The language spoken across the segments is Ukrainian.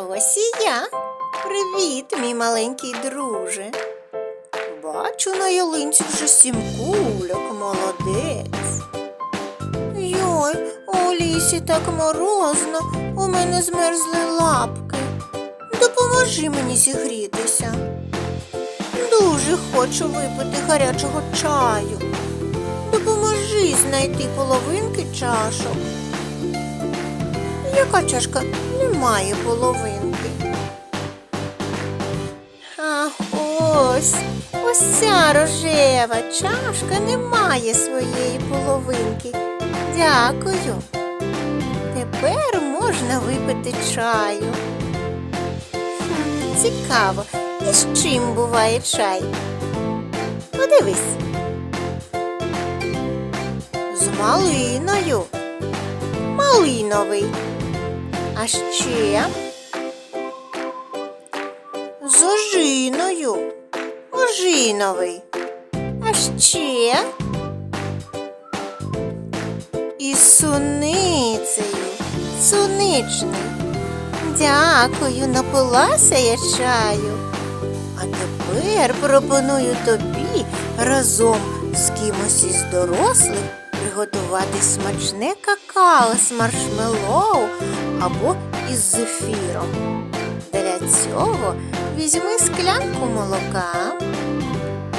ось і я. Привіт, мій маленький друже. Бачу на ялинці вже сім кульок, молодець. Йой, у лісі так морозно, у мене змерзли лапки. Допоможи мені зігрітися. Дуже хочу випити гарячого чаю. Допоможи знайти половинки чашок. Яка чашка немає половинки? А ось, ось ця рожева чашка не має своєї половинки. Дякую. Тепер можна випити чаю. Цікаво, і з чим буває чай? Подивись. З малиною. Малиновий. А ще з ожиною. Ожиновий. А ще із суницею. Суничний. Дякую, напилася я чаю. А тепер пропоную тобі разом з кимось із дорослих приготувати смачне какао з маршмеллоу або із зефіром. Для цього візьми склянку молока,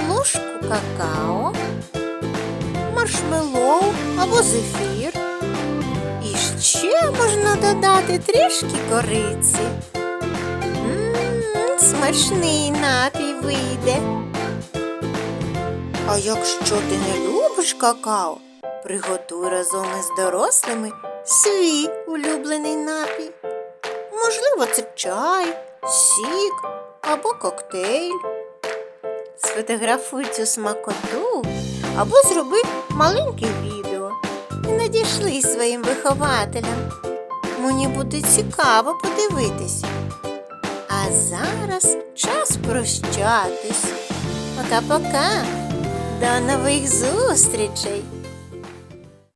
ложку какао, маршмеллоу або зефір. І ще можна додати трішки кориці. Мм, смачний напій вийде. А якщо ти не любиш какао, приготуй разом із дорослими свій улюблений напій. Можливо, це чай, сік або коктейль. Сфотографуй цю смакоту або зроби маленьке відео і надійшли своїм вихователям. Мені буде цікаво подивитись. А зараз час прощатись. Пока-пока. До нових зустрічей!